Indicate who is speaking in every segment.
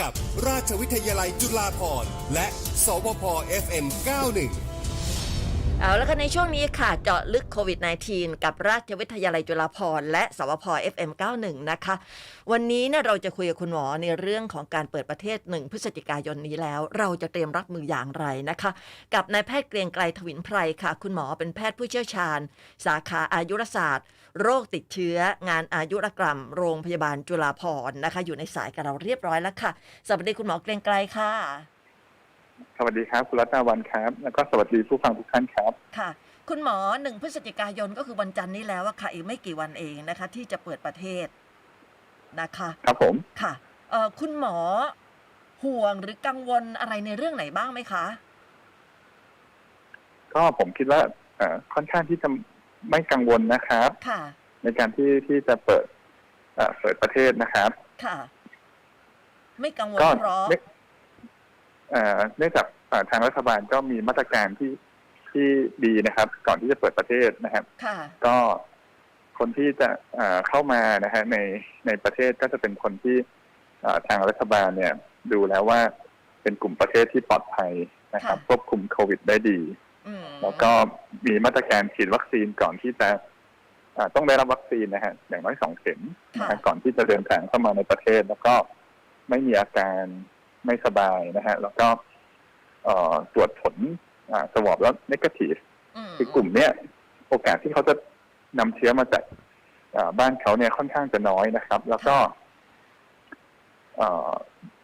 Speaker 1: กับราชวิทยาลัยจุฬาภรณ์และ สวพ FM 91
Speaker 2: เอาแล้วก็ในช่วงนี้ค่ะ เจาะลึกโควิด -19 กับราชวิทยาลัยจุฬาภรณ์และสวพ FM91 นะคะ วันนี้เนี่ยเราจะคุยกับคุณหมอในเรื่องของการเปิดประเทศ 1 พฤศจิกายนนี้แล้ว เราจะเตรียมรับมืออย่างไรนะคะ กับนายแพทย์เกรียงไกรทวินไพรค่ะ คุณหมอเป็นแพทย์ผู้เชี่ยวชาญ สาขาอายุรศาสตร์ โรคติดเชื้องานอายุรกรรม โรงพยาบาลจุฬาภรณ์นะคะ อยู่ในสายกับเราเรียบร้อยแล้วค่ะ สวัสดีคุณหมอเกรียงไกรค่ะ
Speaker 3: สวัสดีครับคุณรัตนาวันครับ แล้วก็สวัสดีผู้ฟังทุกท่านครับ
Speaker 2: ค่ะ คุณหมอหนึ่งพฤศจิกายนก็คือวันจันทร์นี้แล้วอะค่ะอีกไม่กี่วันเองนะคะ ที่จะเปิดประเทศนะคะ
Speaker 3: ครับผม
Speaker 2: ค่ะเอ่อคุณหมอห่วงหรือกังวลอะไรในเรื่องไหนบ้างไหมคะ
Speaker 3: ก็ผมคิดว่าเอ่อค่อนข้างที่จะ ไม่กังวลนะครับ
Speaker 2: ค่ะ
Speaker 3: ในการที่ที่จะเปิดเอ่อเปิดประเทศนะครับ
Speaker 2: ค่ะ ไม่กังวล
Speaker 3: ก็
Speaker 2: เพราะ
Speaker 3: เนื่องเอ่อเนื่องจากเอ่อทางรัฐบาลก็มีมาตรการที่ที่ดีนะครับ ก่อนที่จะเปิดประเทศนะครับ
Speaker 2: ค่ะ
Speaker 3: ก็คนที่จะเอ่อเข้ามานะฮะในในประเทศก็จะเป็นคนที่เอ่อทางรัฐบาลเนี่ย ดูแล้วว่าเป็นกลุ่มประเทศที่ปลอดภัยนะครับ
Speaker 2: ค่ะ
Speaker 3: ควบคุมโควิดได้ดี
Speaker 2: อืม
Speaker 3: แล้วก็มีมาตรการฉีดวัคซีนก่อนที่จะอ่าต้องได้รับวัคซีนนะฮะอย่างน้อยสองเข็มนะฮะก่อนที่จะเดินทางเข้ามาในประเทศ แล้วก็ไม่มีอาการไม่สบายนะฮะแล้วก็เอ่อตรวจผลอ่าสวอปแล้วนกาทีฟ
Speaker 2: ม
Speaker 3: คือกลุ่มเนี้ยโอกาสที่เขาจะนำเชื้อมาจากอ่าบ้านเขาเนี่ยค่อนข้างจะน้อยนะครับ แล้วก็เอ่อ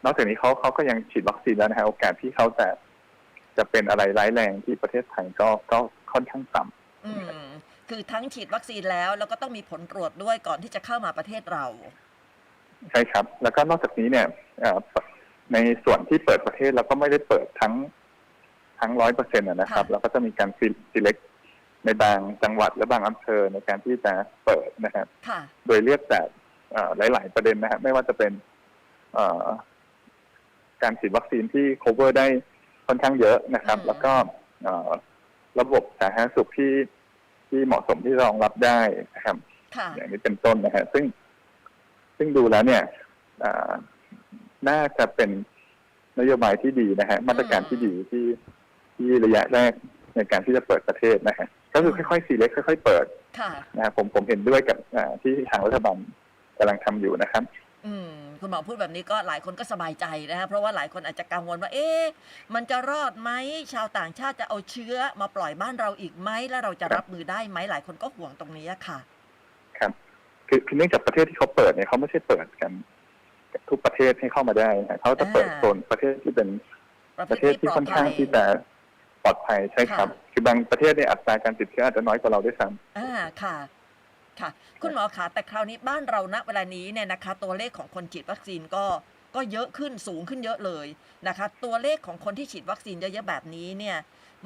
Speaker 3: นอกจากนี้เขาเขาก็ยังฉีดวัคซีนแล้วนะฮะโอกาสที่เขาจะ จะเป็นอะไรร้ายแรงที่ประเทศไทยก็ก็ค่อนข้างต่ำ
Speaker 2: อืมคือทั้งฉีดวัคซีนแล้วแล้วก็ต้องมีผลตรวจด้วยก่อนที่จะเข้ามาประเทศเรา
Speaker 3: ใช่ครับ แล้วก็นอกจากนี้เนี่ยเอ่อในส่วนที่เปิดประเทศเราก็ไม่ได้เปิดทั้งทั้งร้อยเปอร์เซ็นต์นะครับ
Speaker 2: ค่ะ
Speaker 3: แล้วก็จะมีการ select ในบางจังหวัดและบางอำเภอในการที่จะเปิดนะครับ
Speaker 2: ค่ะ
Speaker 3: โดยเลือกจากเอ่อหลาย ๆ ประเด็นนะครับไม่ว่าจะเป็นเอ่อการฉีดวัคซีนที่ cover ได้ ค่อนข้างเยอะนะครับ
Speaker 2: อืม
Speaker 3: แล้วก็เอ่อระบบสาธารณสุขที่ที่เหมาะสมที่รองรับได้นะครับ
Speaker 2: ค่ะ
Speaker 3: อย่างนี้เป็นต้นนะฮะซึ่ง ซึ่งดูแล้วเนี่ยอ่าน่าจะเป็นนโยบายที่ดีนะฮะมาตรการที่ดีที่ที่ระยะแรกในการที่จะเปิดประเทศนะฮะก็คือค่อยๆซีเล็กค่อย ๆ เปิด
Speaker 2: ค่ะ
Speaker 3: นะครับผมผมเห็นด้วยกับอ่าที่ทางรัฐบาลกำลังทำอยู่นะครับ
Speaker 2: อืม คุณหมอพูดแบบนี้ก็หลายคนก็สบายใจนะคะเพราะว่าหลายคนอาจจะกังวลว่า เอ๊ะมันจะรอดไหมชาวต่างชาติจะเอาเชื้อมาปล่อยบ้านเราอีกไหมแล้วเราจะรับมือได้ไหมหลายคนก็ห่วงตรงนี้อะค่ะ
Speaker 3: ครับคือคือเนื่องจากประเทศที่เขาเปิดเนี่ยเขาไม่ใช่เปิดกันทุกประเทศให้เข้ามาได้นะเขาจะเปิด
Speaker 2: อ่า
Speaker 3: โซนประเทศที่เป็น
Speaker 2: ประ
Speaker 3: ประ
Speaker 2: เท
Speaker 3: เท
Speaker 2: ศ
Speaker 3: ศ
Speaker 2: ที่
Speaker 3: ที่
Speaker 2: ปลอ
Speaker 3: ค่
Speaker 2: ด
Speaker 3: อน
Speaker 2: ภั
Speaker 3: ข้าง
Speaker 2: ย
Speaker 3: ที่จะปลอดภัยใช่ครับ
Speaker 2: ค่ะ
Speaker 3: คือบางประเทศเนี่ยอัตราการติดเชื้ออาจจะน้อยกว่าเราด้วยซ้ำ
Speaker 2: อ่าค่ะ ค่ะ คุณหมอคะแต่คราวนี้บ้านเราณเวลานี้เนี่ยนะคะ ตัวเลขของคนฉีดวัคซีนก็ก็เยอะขึ้นสูงขึ้นเยอะเลยนะคะ ตัวเลขของคนที่ฉีดวัคซีนเยอะๆแบบนี้เนี่ย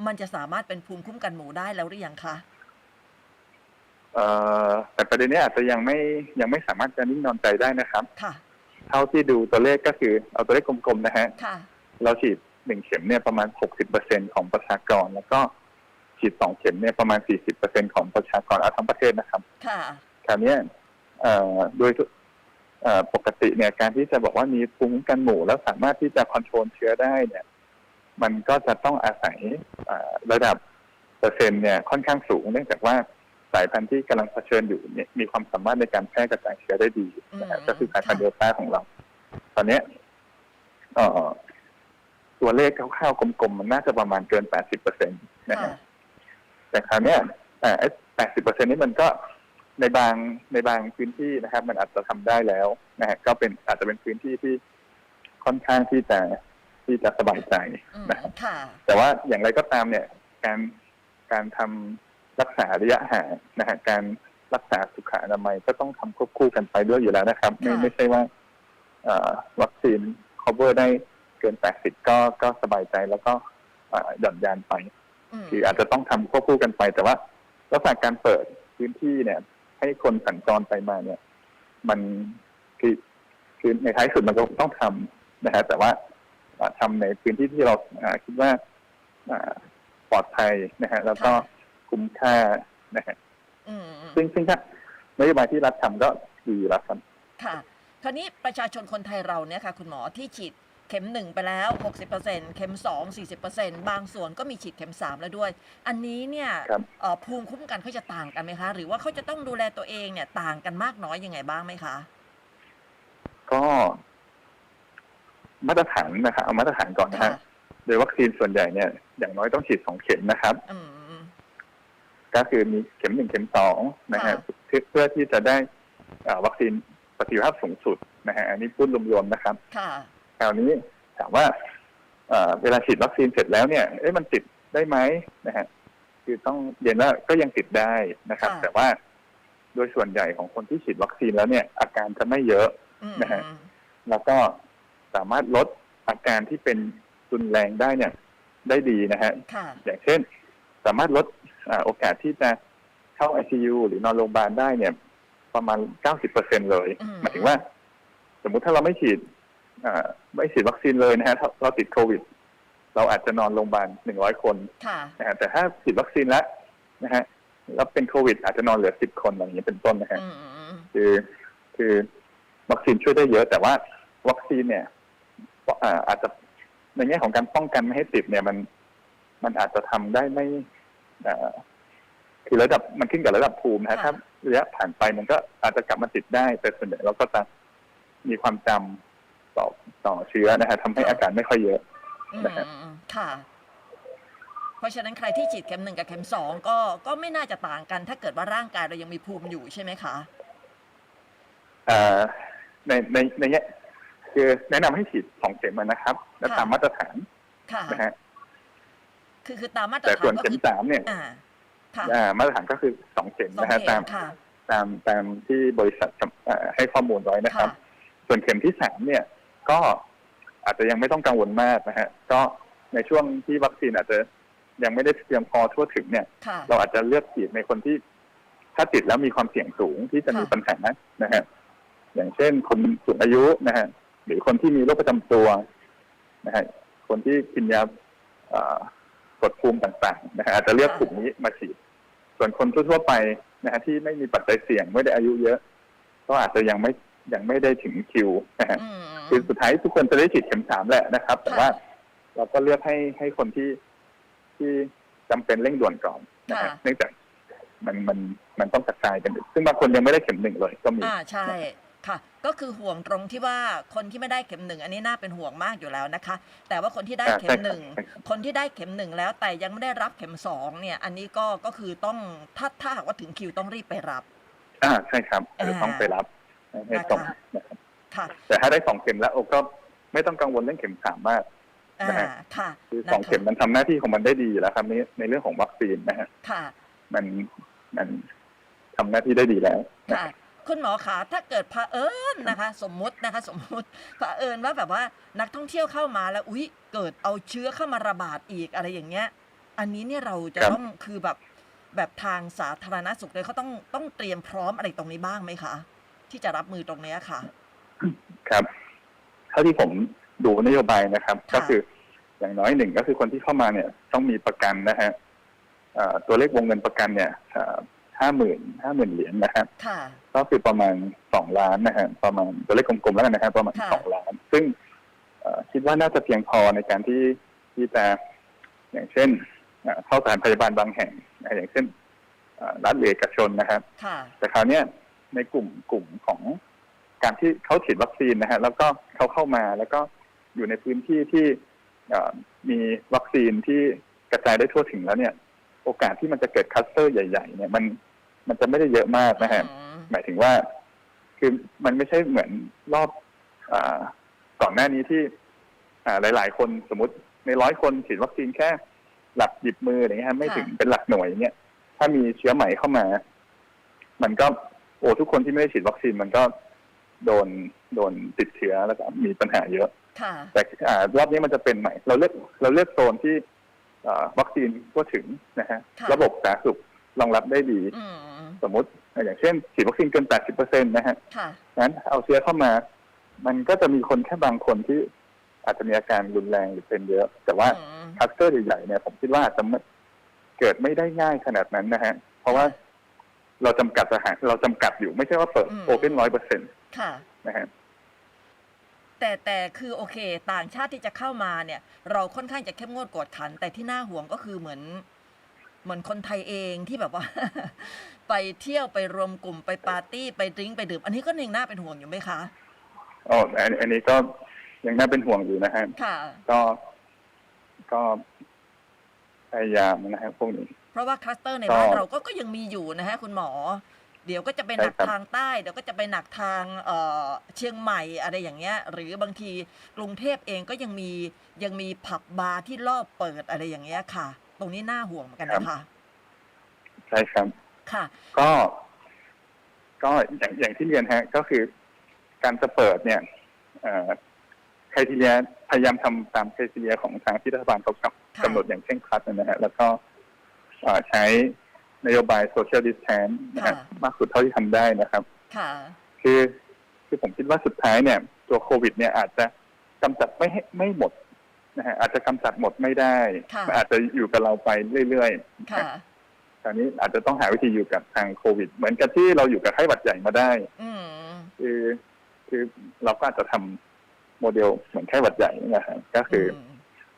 Speaker 2: มันจะสามารถเป็นภูมิคุ้มกันหมู่ได้แล้วหรือยังคะ
Speaker 3: เอ่อแต่ประเด็นเนี้ยอาจจะยังไม่ยังไม่สามารถจะนิ่งนอนใจได้นะครับ
Speaker 2: ค่ะ
Speaker 3: เท่าที่ดูตัวเลขก็คือเอาตัวเลขกลมๆนะฮะ
Speaker 2: ค่ะ
Speaker 3: เราฉีดหนึ่งเข็มเนี่ยประมาณหกสิบเปอร์เซ็นของประชากร แล้วก็ ฉีดสองเข็มเนี่ยประมาณสี่สิบเปอร์เซ็นของประชากรเอาทั้งประเทศนะครับ
Speaker 2: ค่ะ
Speaker 3: คราวเนี้ยเอ่อโดยทุเอ่อปกติเนี่ยการที่จะบอกว่ามีภูมิคุ้มกันหมู่แล้วสามารถที่จะคอนโทรลเชื้อได้เนี่ย มันก็จะต้องอาศัยเอ่อระดับเปอร์เซ็นต์เนี่ยค่อนข้างสูง เนื่องจากว่าสายพันธุ์ที่กำลังเผชิญอยู่เนี่ยมีความสามารถในการแพร่กระจายเชื้อได้ดีนะฮะ
Speaker 2: อืม
Speaker 3: ก็คือสายพันธุ์
Speaker 2: ค่ะ
Speaker 3: เดลต้าของเรา ตอนเนี้ยเอ่อตัวเลขคร่าวๆกลมๆมันน่าจะประมาณเกิน 80เปอร์เซ็นต์นะ
Speaker 2: ค่ะ
Speaker 3: ฮะ แต่คราวเนี้ยแปดสิบเปอร์เซ็นนี้มันก็ในบางในบางพื้นที่นะครับ มันอาจจะทำได้แล้วนะฮะก็เป็นอาจจะเป็นพื้นที่ที่ค่อนข้างที่จะที่จะสบายใจ
Speaker 2: อืม
Speaker 3: นะครับ
Speaker 2: ค่ะ
Speaker 3: แต่ว่าอย่างไรก็ตามเนี่ย การการทำรักษาระยะห่างนะฮะการรักษาสุขอนามัยก็ต้องทำควบคู่กันไปด้วยอยู่แล้วนะครับ ไม่
Speaker 2: ค่ะ
Speaker 3: ไม่ใช่ว่าเอ่อวัคซีน cover ได้เกิน 80 ก็ก็สบายใจแล้วก็เอ่อหย่อนยานไป
Speaker 2: ม
Speaker 3: คืออาจจะต้องทำควบคู่กันไป แต่ว่าลักษณะการเปิดพื้นที่เนี่ย ให้คนสัญจรไปมาเนี่ย มันคือคือในท้ายสุดมันก็ต้องทำนะฮะแต่ว่าเอ่อทำในพื้นที่ที่เราอ่าคิดว่าอ่าปลอดภัยนะฮะแล้วก็คุ้มค่านะฮะ
Speaker 2: อืม
Speaker 3: ซึ่งซึ่งถ้านโยบายที่รัฐทำก็ดีอยู่แล้วครับ
Speaker 2: ค่ะคราวนี้ประชาชนคนไทยเราเนี่ยค่ะ คุณหมอที่ฉีดเข็มหนึ่งไปแล้ว 60%เข็ม 2 40%บางส่วนก็มีฉีดเข็ม 3 แล้วด้วย อันนี้เนี่ย
Speaker 3: ครับ
Speaker 2: เอ่อภูมิคุ้มกันเขาจะต่างกันไหมคะ หรือว่าเขาจะต้องดูแลตัวเองเนี่ยต่างกันมากน้อยยังไงบ้างไหมคะ
Speaker 3: ก็มาตรฐานนะครับเอามาตรฐานก่อนนะ
Speaker 2: ค่ะ
Speaker 3: ฮะโดยวัคซีนส่วนใหญ่เนี่ยอย่างน้อยต้องฉีดสองเข็มนะครับ
Speaker 2: อืม
Speaker 3: ก็คือมีเข็มหนึ่งเข็มสองนะฮะ
Speaker 2: ค่ะ
Speaker 3: เพื่อเพื่อที่จะได้อ่าวัคซีนประสิทธิภาพสูงสุดนะฮะอันนี้พูดรวมๆนะครับ
Speaker 2: ค่ะ
Speaker 3: คราวนี้ถามว่าเอ่อเวลาฉีดวัคซีนเสร็จแล้วเนี่ยเอ๊ะมันติดได้ไหมนะฮะคือต้องเรียนว่าก็ยังติดได้นะครับ
Speaker 2: ค่ะ
Speaker 3: แต่ว่าโดยส่วนใหญ่ของคนที่ฉีดวัคซีนแล้วเนี่ย อาการจะไม่เยอะ
Speaker 2: อืม
Speaker 3: นะฮะแล้วก็สามารถลดอาการที่เป็นรุนแรงได้เนี่ย ได้ดีนะฮะ
Speaker 2: ค่ะ
Speaker 3: อย่างเช่น สามารถลดอ่าโอกาสที่จะเข้า ICU หรือนอนโรงพยาบาลได้เนี่ย ประมาณ90%เลย
Speaker 2: อืม
Speaker 3: หมายถึงว่า สมมุติถ้าเราไม่ฉีดอ่า ไม่ฉีดวัคซีนเลยนะฮะถ้าเราติดโควิด เราอาจจะนอนโรงพยาบาล100คน
Speaker 2: ค่ะ
Speaker 3: นะฮะแต่ถ้าฉีดวัคซีนแล้วนะฮะแล้วเป็นโควิด อาจจะนอนเหลือ10คนอย่างนี้เป็นต้นนะฮะ
Speaker 2: อืม
Speaker 3: คือคือวัคซีนช่วยได้เยอะ แต่ว่าวัคซีนเนี่ยอ่าอาจจะในแง่ของการป้องกันไม่ให้ติดเนี่ยมัน มันอาจจะทำได้ไม่อ่าคือระดับมันขึ้นกับระดับภูมินะฮะถ้าระยะผ่านไปมันก็อาจจะกลับมาติดได้ แต่ส่วนใหญ่เราก็จะมีความจำ ต่อต่อเชื้อนะฮะทำให้อาการไม่ค่อยเยอะ
Speaker 2: อืม
Speaker 3: นะฮะ
Speaker 2: ค่ะ เพราะฉะนั้นใครที่ฉีดเข็มหนึ่งกับเข็มสองก็ก็ไม่น่าจะต่างกัน ถ้าเกิดว่าร่างกายเรายังมีภูมิอยู่ใช่ไหมคะ
Speaker 3: อ่าในในในแง่คือแนะนำให้ฉีดสองเข็มอะนะครับ และ
Speaker 2: ค่ะ
Speaker 3: ตามมาตรฐาน
Speaker 2: ค่ะ
Speaker 3: นะฮะ
Speaker 2: คือคือตามมาตร
Speaker 3: แต่
Speaker 2: ฐา
Speaker 3: ส่วน
Speaker 2: นก็
Speaker 3: เข็ม
Speaker 2: คือ
Speaker 3: สามเนี่ย
Speaker 2: อ่าค่ะ
Speaker 3: อ่ามาตรฐานก็คือสองเข็ม
Speaker 2: สอง
Speaker 3: นะฮะ
Speaker 2: เข็
Speaker 3: ตาม
Speaker 2: มค่ะ
Speaker 3: ตามตามที่บริษัทเอ่อให้ข้อมูลไว้นะครับ
Speaker 2: ค่ะ
Speaker 3: ส่วนเข็มที่สามเนี่ย ก็อาจจะยังไม่ต้องกังวลมากนะฮะก็ในช่วงที่วัคซีนอาจจะยังไม่ได้เพียงพอทั่วถึงเนี่ย
Speaker 2: ค่ะ
Speaker 3: เราอาจจะเลือกฉีดในคนที่ ถ้าติดแล้วมีความเสี่ยงสูงที่จะมี
Speaker 2: ค่ะ
Speaker 3: ปัญหานะฮะอย่างเช่นคนสูงอายุนะฮะหรือคนที่มีโรคประจำตัวนะฮะคนที่กินยาเอ่อกดภูมิต่างๆนะฮะอาจจะเลือกกลุ่มนี้มาฉีด ส่วนคนทั่วๆไปนะฮะที่ไม่มีปัจจัยเสี่ยงไม่ได้อายุเยอะ ก็อาจจะยังไม่ ยังไม่ได้ถึงคิวนะฮะ
Speaker 2: อืม
Speaker 3: คือสุดท้ายทุกคนจะได้ฉีดเข็มสามแหละนะครับ แต่
Speaker 2: ค่ะ
Speaker 3: ว่าเราก็เลือกให้ให้คนที่ที่จำเป็นเร่งด่วนก่อนนะฮะ
Speaker 2: ค่ะ
Speaker 3: เนื่องจากมันมันมันต้องกระจายกันอยู่ซึ่งบางคนยังไม่ได้เข็มหนึ่งเลยก็มี
Speaker 2: อ่าใช่ค่ะ ก็คือห่วงตรงที่ว่าคนที่ไม่ได้เข็มหนึ่งอันนี้น่าเป็นห่วงมากอยู่แล้วนะคะ แต่ว่าคนที่ได้
Speaker 3: อ่า
Speaker 2: เข็มหนึ่ง
Speaker 3: ใช่ครับ
Speaker 2: คนที่ได้เข็มหนึ่งแล้วแต่ยังไม่ได้รับเข็มสองเนี่ย อันนี้ก็ก็คือต้องถ้าถ้าหากว่าถึงคิวต้องรีบไปรับ
Speaker 3: อ่าใช่ครับเดี๋ยว
Speaker 2: อ่า
Speaker 3: ต้องไปรับ ให้ตรง
Speaker 2: นะคะ
Speaker 3: นะครับ
Speaker 2: ค่ะ
Speaker 3: แต่ถ้าได้สองเข็มแล้วโอ้ก็ไม่ต้องกังวลเรื่องเข็มสามมาก
Speaker 2: อ่า
Speaker 3: นะฮะ
Speaker 2: ค่ะ
Speaker 3: คือ
Speaker 2: นะ
Speaker 3: สองเข็มมันทำหน้าที่ของมันได้ดีอยู่แล้วครับในในเรื่องของวัคซีนนะฮะ
Speaker 2: ค่ะ
Speaker 3: มันมันทำหน้าที่ได้ดีแล้วนะ
Speaker 2: ค่ะคุณหมอคะถ้าเกิดเผอิญนะคะ สมมุตินะคะ สมมุติเผอิญว่าแบบว่านักท่องเที่ยวเข้ามาแล้วอุ๊ยเกิดเอาเชื้อเข้ามาระบาดอีกอะไรอย่างเงี้ย อันนี้เนี่ยเราจะ
Speaker 3: ครับ
Speaker 2: ต้องคือแบบแบบทางสาธารณสุขเลยเขาต้องต้องเตรียมพร้อมอะไรตรงนี้บ้างไหมคะ ที่จะรับมือตรงเนี้ยค่ะ
Speaker 3: ครับเท่าที่ผมดูนโยบายนะครับ
Speaker 2: ค่ะ
Speaker 3: ก็คืออย่างน้อยหนึ่งก็คือคนที่เข้ามาเนี่ย ต้องมีประกันนะฮะเอ่อตัวเลขวงเงินประกันเนี่ยห้าหมื่นห้าหมื่นเหรียญนะครับ
Speaker 2: ค่ะ
Speaker 3: ก็คือประมาณสองล้านนะฮะประมาณตัวเลขกลมๆแล้วกันนะครับประมาณ
Speaker 2: ค่ะ
Speaker 3: สองล้าน ซึ่งเอ่อคิดว่าน่าจะเพียงพอในการที่ที่จะอย่างเช่นเอ่อเข้าสถานพยาบาลบางแห่งนะอย่างเช่นเอ่อรัฐหรือเอกชนนะครับ
Speaker 2: ค่ะ
Speaker 3: แต่คราวเนี้ย ในกลุ่มกลุ่มของการที่เขาฉีดวัคซีนนะฮะแล้วก็เขาเข้ามาแล้วก็อยู่ในพื้นที่ที่เอ่อมีวัคซีนที่กระจายได้ทั่วถึงแล้วเนี่ย โอกาสที่มันจะเกิดคลัสเตอร์ใหญ่ ๆ เนี่ยมันมันจะไม่ได้เยอะมากนะฮะ
Speaker 2: อืม
Speaker 3: หมายถึงว่า คือมันไม่ใช่เหมือนรอบอาก่อนหน้านี้ที่อ่าหลาย ๆ คนสมมติในร้อยคนฉีดวัคซีนแค่หลักหยิบมืออะไรเงี้ยฮะไม่ถึงเป็นหลักหน่วยเนี่ยถ้ามีเชื้อใหม่เข้ามา มันก็ โอ้ทุกคนที่ไม่ได้ฉีดวัคซีนมันก็โดนโดนติดเชื้อแล้วก็มีปัญหาเยอะ
Speaker 2: ค่ะ
Speaker 3: แต่อ่ารอบนี้มันจะเป็นใหม่ เราเลือกเราเลือกโซนที่อ่าวัคซีนทั่วถึงนะฮะ
Speaker 2: ค่ะ
Speaker 3: ระบบสาธารณสุขรองรับได้ดี
Speaker 2: อืม
Speaker 3: สมมติอย่างเช่นฉีดวัคซีนเกิน 80%นะฮะ
Speaker 2: ค่ะ
Speaker 3: งั้นเอาเชื้อเข้ามา มันก็จะมีคนแค่บางคนที่อาจจะมีอาการรุนแรงหรือเป็นเยอะ แต่ว่า
Speaker 2: อืม
Speaker 3: คลัสเตอร์ใหญ่ๆเนี่ยผมคิดว่าอาจจะไม่เกิดไม่ได้ง่ายขนาดนั้นนะฮะ เพราะว่า เราจำกัดสถานเราจำกัดอยู่ไม่ใช่ว่าเปิด
Speaker 2: อืม
Speaker 3: โอเพนร้อยเปอร์เซ็นต์
Speaker 2: ค่ะ
Speaker 3: นะฮะ
Speaker 2: แต่แต่คือโอเค ต่างชาติที่จะเข้ามาเนี่ย เราค่อนข้างจะเข้มงวดกวดขัน แต่ที่น่าห่วงก็คือเหมือน เหมือนคนไทยเองที่แบบว่า ไปเที่ยวไปรวมกลุ่มไปปาร์ตี้ไปดริ้งไปดื่ม อันนี้ก็ยังน่าเป็นห่วงอยู่ไหมคะ
Speaker 3: อ๋ออันอันนี้ก็ยังน่าเป็นห่วงอยู่นะฮะ
Speaker 2: ค่ะ
Speaker 3: ก็ก็พยายามนะฮะพวกนี้
Speaker 2: เพราะว่าคลัสเตอร์ใน
Speaker 3: ก็
Speaker 2: บ้านเราก็ก็ยังมีอยู่นะฮะคุณหมอ เดี๋ยวก็จะไปหนัก
Speaker 3: ใช่ครับ
Speaker 2: ทางใต้ เดี๋ยวก็จะไปหนักทางเอ่อเชียงใหม่อะไรอย่างเงี้ย หรือบางทีกรุงเทพเองก็ยังมียังมีผับบาร์ที่รอบเปิดอะไรอย่างเงี้ยค่ะ ตรงนี้น่าห่วงเหมือนกันนะคะ
Speaker 3: ใช่ครับ
Speaker 2: ค่ะ
Speaker 3: ก็ ก็อย่างอย่างที่เรียนฮะ ก็คือการจะเปิดเนี่ยเอ่อใครทีเรียพยายามทำตามใครทีเรียของทางที่รัฐบาลเขาก
Speaker 2: ค่ะำ
Speaker 3: กำหนดอย่างเคร่งครัดนะฮะแล้วก็เอ่อ ใช้นโยบายโซเชียลดิสแทนนะฮะ
Speaker 2: ค่ะ
Speaker 3: มากสุดเท่าที่ทำได้นะครับ
Speaker 2: ค่ะ
Speaker 3: คือคือผมคิดว่าสุดท้ายเนี่ย ตัวโควิด เนี่ยอาจจะกำจัดไม่ให้ไม่หมดนะฮะอาจจะกำจัดหมดไม่ได้
Speaker 2: ค่ะ
Speaker 3: มันอาจจะอยู่กับเราไปเรื่อยๆ
Speaker 2: ค่ะ
Speaker 3: ตอนนี้อาจจะต้องหาวิธีอยู่กับทางโควิด เหมือนกับที่เราอยู่กับไข้หวัดใหญ่มาได้
Speaker 2: อืม
Speaker 3: คือคือเราก็อาจจะทำโมเดลเหมือนไข้หวัดใหญ่นี่แหละครับก็คืออ
Speaker 2: ม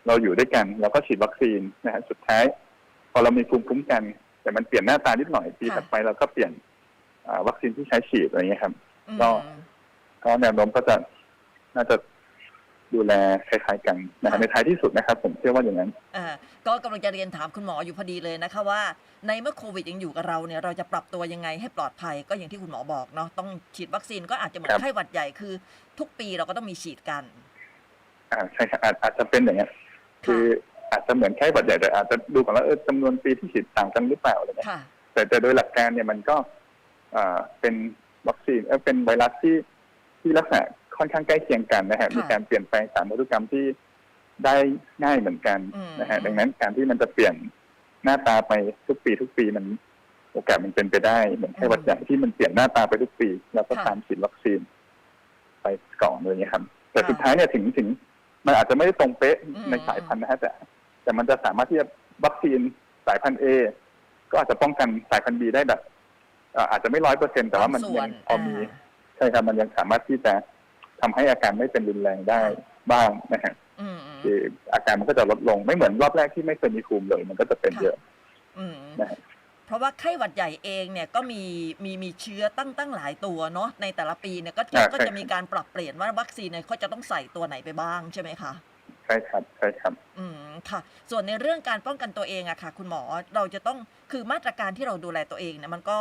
Speaker 3: เราอยู่ด้วยกันเราก็ฉีดวัคซีนนะฮะสุดท้ายพอ เรามีภูมิคุ้มกัน แต่มันเปลี่ยนหน้าตานิดหน่อยปี
Speaker 2: ค่ะ
Speaker 3: ถัดไปเราก็เปลี่ยนอ่าวัคซีนที่ใช้ฉีดอะไรเงี้ยครับ
Speaker 2: อืม
Speaker 3: ก็ก็แนวโน้มก็จะน่าจะดูแลคล้ายๆกันนะฮะ
Speaker 2: ค่ะ
Speaker 3: ในท้ายที่สุดนะครับ ผมเชื่อว่าอย่างนั้น
Speaker 2: อ่าก็กำลังจะเรียนถามคุณหมออยู่พอดีเลยนะคะว่า ในเมื่อโควิดยังอยู่กับเราเนี่ยเราจะปรับตัวยังไงให้ปลอดภัย ก็อย่างที่คุณหมอบอกเนาะต้องฉีดวัคซีนก็อาจจะเหมือ
Speaker 3: ครั
Speaker 2: น
Speaker 3: บ
Speaker 2: ไข้หวัดใหญ่คือ ทุกปีเราก็ต้องมีฉีดกัน
Speaker 3: อ่าใช่ครับอาจอาจจะเป็นอย่างเงี้ยคือ อาจจะเหมือนไข้หวัดใหญ่แต่อาจจะดูก่อนว่าเออจำนวนปีที่ฉีดต่างกันหรือเปล่าอะไรเงี้ย
Speaker 2: ค่ะ
Speaker 3: แต่แต่โดยหลักการเนี่ยมันก็อ่าเป็นวัคซีนเออเป็นไวรัสที่ที่ลักษณะค่อนข้างใกล้เคียงกันนะฮะ
Speaker 2: ค่ะ
Speaker 3: มีการเปลี่ยนแปลงสารพันธุกรรมที่ได้ง่ายเหมือนกัน
Speaker 2: อืม
Speaker 3: นะฮะดังนั้นการที่มันจะเปลี่ยนหน้าตาไปทุกปีทุกปีมันโอกาสมันเป็นไปได้เหมือนไข้หวัดใหญ่ที่มันเปลี่ยนหน้าตาไปทุกปีแล้วก็ตามฉีดวัคซีน ไปก่อนเลยครับแต่สุดท้ายเนี่ยถึงถึง มันอาจจะไม่ได้ตรงเป๊ะในสายพันธุ์นะฮะแต่ แต่มันจะสามารถที่จะวัคซีนสายพันธุ์เอก็อาจจะป้องกันสายพันธุ์บีได้แบบเอ่ออาจจะไม่ร้อยเปอร์เซ็นแต่ว่ามัน
Speaker 2: บางส่ว
Speaker 3: ยั
Speaker 2: น
Speaker 3: งพอมีใช่ครับมันยังสามารถที่จะทำให้อาการไม่เป็นรุนแรงได้บ้างนะฮะ
Speaker 2: อืมอืม
Speaker 3: คืออาการมันก็จะลดลงไม่เหมือนรอบแรกที่ไม่เคยมีภูมิเลย มันก็จะเป็น
Speaker 2: ค่ะ
Speaker 3: เยอะ
Speaker 2: อืม
Speaker 3: นะฮะ
Speaker 2: เพราะว่าไข้หวัดใหญ่เองเนี่ยก็มีมีมีเชื้อตั้งตั้งหลายตัวเนาะในแต่ละปีเนี่ยก็จะ
Speaker 3: อ่า
Speaker 2: ก็
Speaker 3: ใช่
Speaker 2: จะมีการปรับเปลี่ยนว่าวัคซีนเนี่ยเขาจะต้องใส่ตัวไหนไปบ้างใช่ไหมคะ
Speaker 3: ใช่ครับใช่ครับ
Speaker 2: อืม ค่ะ ส่วนในเรื่องการป้องกันตัวเองอะค่ะ คุณหมอเราจะต้องคือมาตรการที่เราดูแลตัวเองเนี่ยมันก็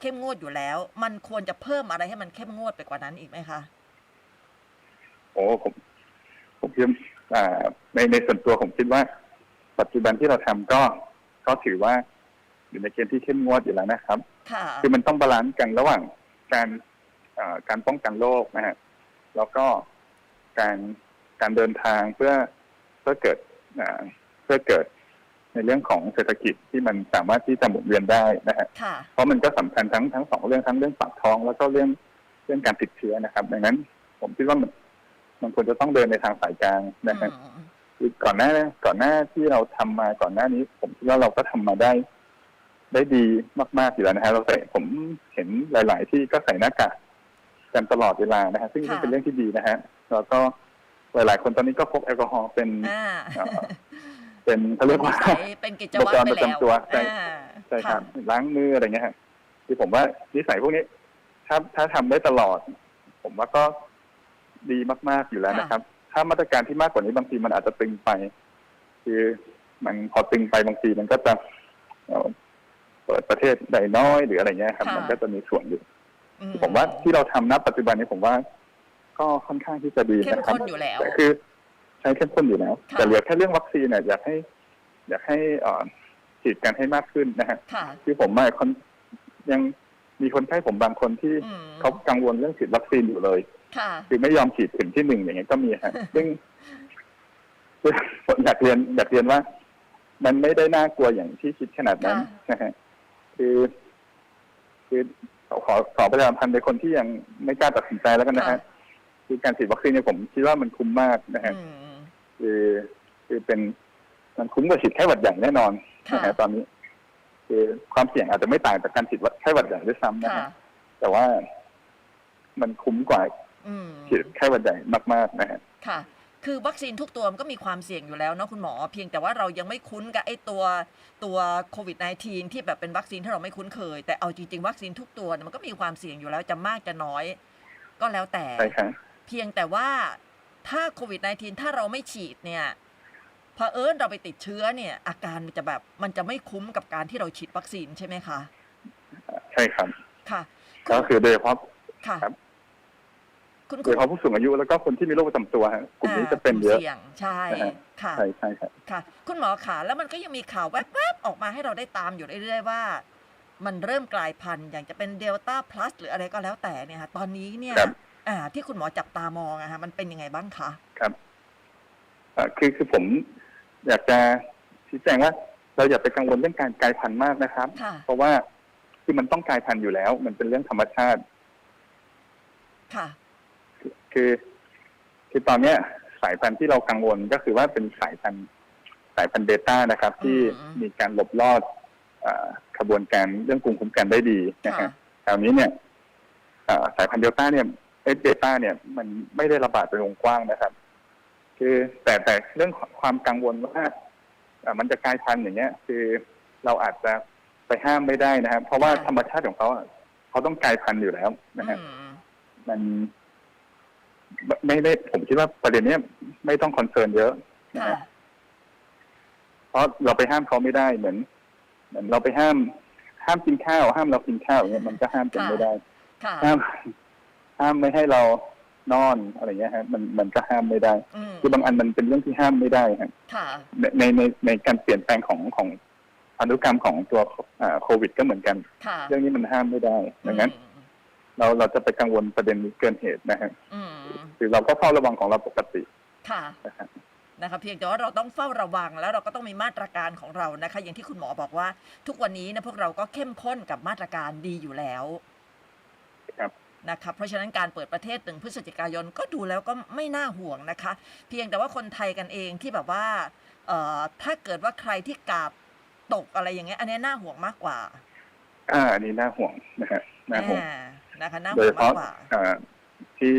Speaker 2: เข้มงวดอยู่แล้ว มันควรจะเพิ่มอะไรให้มันเข้มงวดไปกว่านั้นอีกไหมคะ
Speaker 3: โอ้ผมผมคิดอ่าในในส่วนตัวผมคิดว่า ปัจจุบันที่เราทำก็ก็ถือว่าอยู่ในเกณฑ์ที่เข้มงวดอยู่แล้วนะครับ
Speaker 2: ค่ะ
Speaker 3: คือมันต้องบาลานซ์กันระหว่างการเอ่อการป้องกันโรคนะฮะแล้วก็การการเดินทางเพื่อเพื่อเกิดอ่า เพื่อเกิดในเรื่องของเศรษฐกิจที่มันสามารถที่จะหมุนเวียนได้นะฮะ
Speaker 2: ค่ะ
Speaker 3: เพราะมันก็สำคัญทั้งทั้งสองเรื่องทั้งเรื่องปากท้องแล้วก็เรื่องเรื่องการติดเชื้อนะครับ ดังนั้น ผมคิดว่ามันมันควรจะต้องเดินในทางสายกลางนะฮะ
Speaker 2: อืม
Speaker 3: คือก่อนหน้าก่อนหน้าที่เราทำมาก่อนหน้านี้ ผมคิดว่าเราก็ทำมาได้ ได้ดีมากๆอยู่แล้วนะฮะเราใส่ผมเห็นหลาย ๆ ที่ก็ใส่หน้ากากกันตลอดเวลานะฮะซึ่ง
Speaker 2: ค่ะ
Speaker 3: เป็นเรื่องที่ดีนะฮะแล้วก็ หลาย ๆ คนตอนนี้ก็พกแอลกอฮอล์เป็น
Speaker 2: อ่า
Speaker 3: เอ่อเป็นเขาเรียกว่า
Speaker 2: นิสัยเป็นกิจวัตรไป
Speaker 3: อุปกรณ์ประ
Speaker 2: แล้ว
Speaker 3: จำตัวใช่
Speaker 2: อ่า
Speaker 3: ใช่ครับะล้างมืออะไรเงี้ยฮะที่ผมว่านิสัยพวกนี้ ถ้าถ้าทำได้ตลอด ผมว่าก็ดีมาก ๆ อยู่แล้วนะครับ ถ้ามาตรการที่มากกว่านี้บางทีมันอาจจะตึงไป คือมันพอตึงไปบางทีมันก็จะเอ่อเปิดประเทศได้น้อยหรืออะไรเงี้ยครับ
Speaker 2: ค่ะ
Speaker 3: มันก็จะมีส่วนอยู่
Speaker 2: อื
Speaker 3: ผมว่าที่เราทำณปัจจุบันนี้ผมว่า ก็ค่อนข้างที่จะดี
Speaker 2: เข้ม
Speaker 3: นะครับ
Speaker 2: ข้นอยู่แล้ว
Speaker 3: แต่คือใช้เข้มข้นอยู่แล้ว
Speaker 2: ค่ะ
Speaker 3: แต่เหลือแค่เรื่องวัคซีนเนี่ยอยากให้ อยากให้เอ่อฉีดกันให้มากขึ้นนะฮะ
Speaker 2: ค่ะ
Speaker 3: คือผมอะคนยังมีคนไข้ผมบางคนที่
Speaker 2: อืม
Speaker 3: เขากังวลเรื่องฉีดวัคซีนอยู่เลย
Speaker 2: ค่ะ
Speaker 3: คือไม่ยอมฉีดถึงที่หนึ่งอย่างเงี้ยก็มีฮะ ซึ่งซึ่งผมอยากเรียนอยากเรียนว่า มันไม่ได้น่ากลัวอย่างที่คิดขนาดนั้น
Speaker 2: ค่ะ
Speaker 3: นะฮะคือ คือขอขอขอประชาสัมพันธ์ในคนที่ยังไม่กล้าตัดสินใจแล้วกันนะฮะคื อการฉีดวัคซีนเนี่ยผมคิดว่ามันคุ้มมากนะฮะ
Speaker 2: อืม
Speaker 3: คือคือเป็นมันคุ้มกว่าฉีดแค่หวัดใหญ่แน่นอน
Speaker 2: ค่ะ
Speaker 3: นะฮะตอนนี้ คือความเสี่ยงอาจจะไม่ต่างจากการฉีดวัคแค่หวัดใหญ่ด้วยซ้ำนะ
Speaker 2: ค่ะ
Speaker 3: ฮะแต่ว่ามันคุ้มกว่า
Speaker 2: อืม
Speaker 3: ฉีดไข้หวัดใหญ่มากๆนะฮะ
Speaker 2: ค่ะคือวัคซีนทุกตัวมันก็มีความเสี่ยงอยู่แล้วเนาะคุณหมอ เพียงแต่ว่าเรายังไม่คุ้นกับไอ้ตัวตัวโควิด -19 ที่แบบเป็นวัคซีนที่เราไม่คุ้นเคย แต่เอาจริงๆ วัคซีนทุกตัวเนี่ยมันก็มีความเสี่ยงอยู่แล้วจะมากจะน้อย ก็แล้วแต่
Speaker 3: ใช่ครับ
Speaker 2: เพียงแต่ว่าถ้าโควิด -19 ถ้าเราไม่ฉีดเนี่ยเผอิญเราไปติดเชื้อเนี่ย อาการมันจะแบบมันจะไม่คุ้มกับการที่เราฉีดวัคซีนใช่ไหมคะ
Speaker 3: ใช่ครับ
Speaker 2: ค่ะ
Speaker 3: ก็คือโดยเฉพาะ
Speaker 2: ค่ะ
Speaker 3: ครับ
Speaker 2: คุณ
Speaker 3: โด
Speaker 2: คุ
Speaker 3: ย
Speaker 2: ณ
Speaker 3: เฉพาะผู้สูงอายุแล้วก็คนที่มีโรคประจำตัวฮะกลุ่มนี้จะเป็นเยอะา
Speaker 2: สี่ยงใช่
Speaker 3: นะฮะ
Speaker 2: ค่ะ
Speaker 3: ใช่ใช่ครับ
Speaker 2: ค่ะ คุณหมอขาแล้วมันก็ยังมีข่าวแวบๆออกมาให้เราได้ตามอยู่เรื่อยๆว่า มันเริ่มกลายพันธุ์อย่างจะเป็นเดลต้าพลัสหรืออะไรก็แล้วแต่เนี่ยค่ะตอนนี้เนี่ย
Speaker 3: ครับ
Speaker 2: อ่า ที่คุณหมอจับตามองอะฮะมันเป็นยังไงบ้างคะ
Speaker 3: ครับเอ่อคือคือผมอยากจะชี้แจงว่า เราอย่าไปกังวลเรื่องการกลายพันธุ์มากนะครับ
Speaker 2: ค่ะ
Speaker 3: เพราะว่าคือมันต้องกลายพันธุ์อยู่แล้ว มันเป็นเรื่องธรรมชาติ
Speaker 2: ค่ะ
Speaker 3: คือคือตอนเนี้ย สายพันธุ์ที่เรากังวลก็คือว่าเป็นสายพันธุ์สายพันธุ์เบต้านะครับ ที่
Speaker 2: อืม
Speaker 3: มีการหลบลอดอ่าขบวนการเรื่องภูมิคุ้มกันได้ดีนะ
Speaker 2: ค่ะ
Speaker 3: ฮะคราวนี้เนี่ยอ่าสายพันธุ์เดลต้าเนี่ย เอเบต้าเนี่ย มันไม่ได้ระบาดเป็นวงกว้างนะครับ คือแต่แต่เรื่องความกังวลว่าอ่ามันจะกลายพันธุ์อย่างเงี้ย คือเราอาจจะไปห้ามไม่ได้นะครับ เพราะว่า
Speaker 2: ค่ะ
Speaker 3: ธรรมชาติของเขาอะเขาต้องกลายพันธุ์อยู่แล้วนะฮะ
Speaker 2: อืม
Speaker 3: มันไม่ไม่ได้ผมคิดว่าประเด็นเนี้ยไม่ต้องคอนเซิร์นเยอะนะ
Speaker 2: ค่ะ
Speaker 3: ฮะเพราะเราไปห้ามเขาไม่ได้เหมือน เหมือนเราไปห้าม ห้ามกินข้าว ห้ามเรากินข้าวอย่างเงี้ยมันก็ห้ามกัน
Speaker 2: ค่ะ
Speaker 3: ไม่ได้
Speaker 2: ค่ะ
Speaker 3: ห้าม ห้ามไม่ให้เรานอนอะไรเงี้ยฮะมันมันก็ห้ามไม่ได้
Speaker 2: อืม
Speaker 3: คือบางอันมันเป็นเรื่องที่ห้ามไม่ได้ครับ
Speaker 2: ค่ะ
Speaker 3: ในในในในการเปลี่ยนแปลงของของพันธุกรรมของตัวอ่าโควิดก็เหมือนกัน
Speaker 2: ค่ะ
Speaker 3: เรื่องนี้มันห้ามไม่ได้ ดังนั้น
Speaker 2: อืม
Speaker 3: เราเราจะไปกังวลประเด็นนี้เกินเหตุนะฮะ
Speaker 2: อืม
Speaker 3: คือเราก็เฝ้าระวังของเราปกติ
Speaker 2: ค่ะ
Speaker 3: นะฮะ
Speaker 2: นะคะเพียงแต่ว่าเราต้องเฝ้าระวังแล้วเราก็ต้องมีมาตรการของเรานะคะ อย่างที่คุณหมอบอกว่า ทุกวันนี้นะพวกเราก็เข้มข้นกับมาตรการดีอยู่แล้ว
Speaker 3: ครับ
Speaker 2: นะคะเพราะฉะนั้นการเปิดประเทศหนึ่งพฤศจิกายนก็ดูแล้วก็ไม่น่าห่วงนะคะ เพียงแต่ว่าคนไทยกันเองที่แบบว่าเอ่อถ้าเกิดว่าใครที่กาดตกอะไรอย่างเงี้ยอันนี้น่าห่วงมากกว่า
Speaker 3: อ่าอันนี้น่าห่วงนะฮะน่าห่วง
Speaker 2: อ่านะคะน่า
Speaker 3: โด
Speaker 2: ห่
Speaker 3: ยว
Speaker 2: ง
Speaker 3: เฉ
Speaker 2: มาก
Speaker 3: พาะ
Speaker 2: กว่า
Speaker 3: อ่าที่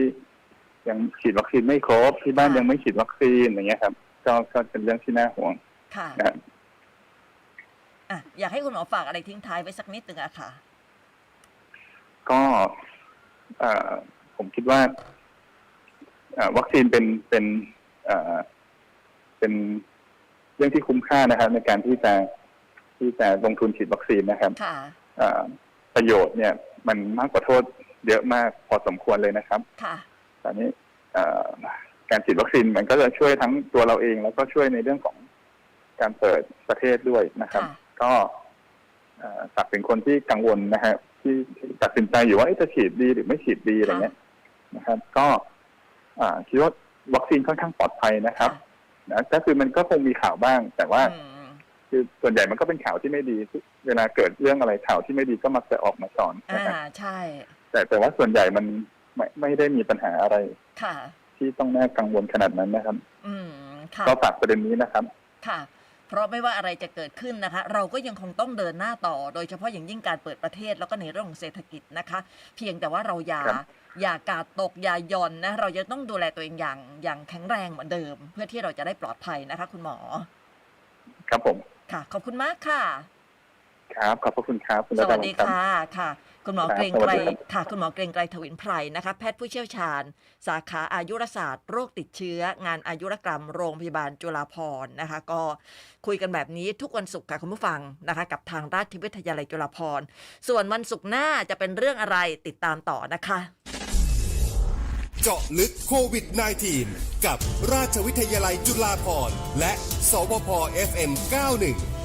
Speaker 3: ยังฉีดวัคซีนไม่ครบที่บ้าน
Speaker 2: ค่ะ
Speaker 3: ยังไม่ฉีดวัคซีนอย่างเงี้ยครับ ก็ก็เป็นเรื่องที่น่าห่วง
Speaker 2: ค่ะ
Speaker 3: นะฮะ
Speaker 2: อะอยากให้คุณหมอฝากอะไรทิ้งท้ายไว้สักนิดหนึ่งอะค่ะ
Speaker 3: ก็เอ่อ ผมคิดว่าเอ่อวัคซีนเป็นเป็นเอ่อเป็นเรื่องที่คุ้มค่านะครับ ในการที่จะที่จะลงทุนฉีดวัคซีนนะครับ
Speaker 2: ค่ะ
Speaker 3: เอ่อประโยชน์เนี่ย มันมากกว่าโทษเยอะมากพอสมควรเลยนะครับ
Speaker 2: ค่ะ
Speaker 3: ตอนนี้เอ่อการฉีดวัคซีนมันก็จะช่วยทั้งตัวเราเอง แล้วก็ช่วยในเรื่องของการเปิดประเทศด้วยนะครับ
Speaker 2: ค่ะ
Speaker 3: ก็เอ่อฝากถึงคนที่กังวลนะฮะที่ที่ ตัดสินใจอยู่ว่าเอ๊ะจะฉีดดีหรือไม่ฉีดดีอะไรเงี้ยนะครับ ก็อ่าคิดว่าวัคซีนค่อนข้างปลอดภัยนะครับนะก็คือมันก็คงมีข่าวบ้าง แต่ว่า
Speaker 2: อืม
Speaker 3: คือส่วนใหญ่มันก็เป็นข่าวที่ไม่ดี เวลาเกิดเรื่องอะไรข่าวที่ไม่ดีก็มักจะออกมาสอน
Speaker 2: อ่า
Speaker 3: นะครับ
Speaker 2: ใช่
Speaker 3: แต่แต่ว่าส่วนใหญ่มันไม่ไม่ได้มีปัญหาอะไร
Speaker 2: ค่ะ
Speaker 3: ที่ต้องน่ากังวลขนาดนั้นนะครับ
Speaker 2: อืมค่ะ
Speaker 3: ก็ฝากประเด็นนี้นะครับ
Speaker 2: ค่ะ เพราะไม่ว่าอะไรจะเกิดขึ้นนะคะ เราก็ยังคงต้องเดินหน้าต่อ โดยเฉพาะอย่างยิ่งการเปิดประเทศแล้วก็ในเรื่องของเศรษฐกิจนะคะ เพียงแต่ว่าเราอย่า
Speaker 3: ครับ
Speaker 2: อย่ากาดตกอย่าหย่อนนะเราจะต้องดูแลตัวเองอย่างอย่างแข็งแรงเหมือนเดิม เพื่อที่เราจะได้ปลอดภัยนะคะ คุณหมอ
Speaker 3: ครับผม
Speaker 2: ค่ะ ขอบคุณมากค่ะ
Speaker 3: ครับขอบพระคุณครับคุณ
Speaker 2: ส
Speaker 3: ระ
Speaker 2: วั
Speaker 3: ดา
Speaker 2: ส
Speaker 3: วั
Speaker 2: ดี
Speaker 3: นครับ
Speaker 2: ค่ะค่ะ คุณหมอ
Speaker 3: ครับ
Speaker 2: เกรงไกร
Speaker 3: สวัสดีครับ
Speaker 2: ค่ะ คุณหมอเกรงไกรทวินไพรนะคะ แพทย์ผู้เชี่ยวชาญ สาขาอายุรศาสตร์โรคติดเชื้อ งานอายุรกรรมโรงพยาบาลจุฬาภรณ์นะคะ ก็คุยกันแบบนี้ทุกวันศุกร์ค่ะคุณผู้ฟังนะคะ กับทางราชวิทยาลัยจุฬาภรณ์ ส่วนวันศุกร์หน้าจะเป็นเรื่องอะไรติดตามต่อนะคะ
Speaker 1: เจาะลึกโควิด -19 กับราชวิทยาลัยจุฬาภรณ์และ สวพ FM 91